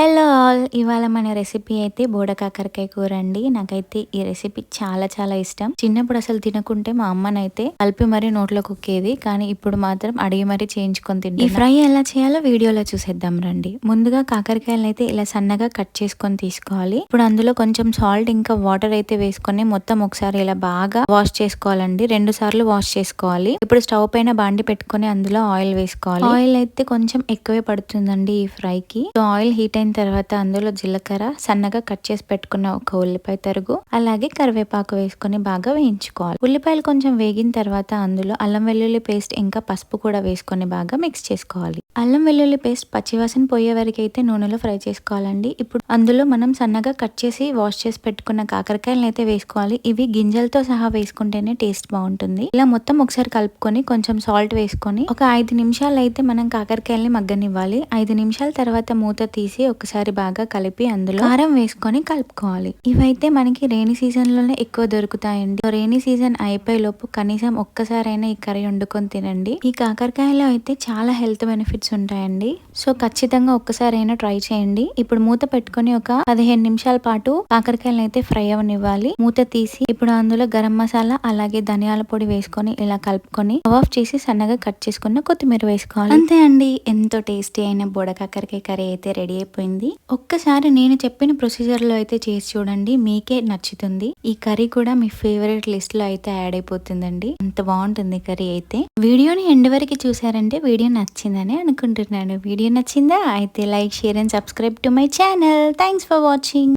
Hello all ఇవాళ మన recipe అయితే బోడ కాకరకాయ కూర అండి. నాకైతే ఈ రెసిపీ చాలా చాలా ఇష్టం. చిన్నప్పుడు అసలు తినకుంటే మా అమ్మనైతే కలిపి మరీ నోట్లో కుక్కేది. కానీ ఇప్పుడు మాత్రం అడిగి మరీ చేయించుకొని తింటే ఈ ఫ్రై ఎలా చేయాలో వీడియోలో చూసేద్దాం రండి. ముందుగా కాకరకాయలు అయితే ఇలా సన్నగా కట్ చేసుకొని తీసుకోవాలి. ఇప్పుడు అందులో కొంచెం సాల్ట్ ఇంకా వాటర్ అయితే వేసుకొని మొత్తం ఒకసారి ఇలా బాగా వాష్ చేసుకోవాలండి. రెండు సార్లు వాష్ చేసుకోవాలి. ఇప్పుడు స్టవ్ పైన బాండి పెట్టుకొని అందులో ఆయిల్ వేసుకోవాలి. ఆయిల్ అయితే కొంచెం ఎక్కువే పడుతుందండి ఈ ఫ్రై కి ఆయిల్ హీట్ అయిన తర్వాత అందులో జీలకర్ర సన్నగా కట్ చేసి పెట్టుకున్న ఒక ఉల్లిపాయ తరుగు అలాగే కరివేపాకు వేసుకొని బాగా వేయించుకోవాలి. ఉల్లిపాయలు కొంచెం వేగిన తర్వాత అందులో అల్లం వెల్లుల్లి పేస్ట్ ఇంకా పసుపు కూడా వేసుకొని బాగా మిక్స్ చేసుకోవాలి. అల్లం వెల్లుల్లి పేస్ట్ పచ్చివాసన పోయే వరకు అయితే నూనెలో ఫ్రై చేసుకోవాలండి. ఇప్పుడు అందులో మనం సన్నగా కట్ చేసి వాష్ చేసి పెట్టుకున్న కాకరకాయలను అయితే వేసుకోవాలి. ఇవి గింజలతో సహా వేసుకుంటేనే టేస్ట్ బాగుంటుంది. ఇలా మొత్తం ఒకసారి కలుపుకొని కొంచెం సాల్ట్ వేసుకొని ఒక ఐదు నిమిషాలు అయితే మనం కాకరకాయల్ని మగ్గనివ్వాలి. ఐదు నిమిషాల తర్వాత మూత తీసి ఒకసారి బాగా కలిపి అందులో కారం వేసుకొని కలుపుకోవాలి. ఇవైతే మనకి రైనీ సీజన్లోనే ఎక్కువ దొరుకుతాయండి. రైనీ సీజన్ అయిపోయే లోపు కనీసం ఒక్కసారైనా ఈ కర్రీ వండుకొని తినండి. ఈ కాకరకాయలో అయితే చాలా హెల్త్ బెనిఫిట్స్ ఉంటాయండి. సో ఖచ్చితంగా ఒక్కసారైనా ట్రై చేయండి. ఇప్పుడు మూత పెట్టుకొని ఒక పదిహేను నిమిషాల పాటు కాకరకాయలను అయితే ఫ్రై అవనివ్వాలి. మూత తీసి ఇప్పుడు అందులో గరం మసాలా అలాగే ధనియాల పొడి వేసుకొని ఇలా కలుపుకొని ఆఫ్ చేసి సన్నగా కట్ చేసుకున్న కొత్తిమీర వేసుకోవాలి. అంతే అండి. ఎంతో టేస్టీ అయిన బోడ కాకరకాయ కర్రీ అయితే రెడీ అయిపోయింది. ఒక్కసారి నేను చెప్పిన ప్రొసీజర్లో అయితే చేసి చూడండి మీకే నచ్చుతుంది. ఈ కర్రీ కూడా మీ ఫేవరెట్ లిస్ట్లో అయితే యాడ్ అయిపోతుందండి. అంత బాగుంటుంది కర్రీ అయితే. వీడియోని ఎండ్ వరకు చూసారంటే వీడియో నచ్చిందని అనుకుంటున్నాను. వీడియో నచ్చిందా? అయితే like share and subscribe to my channel. Thanks for watching.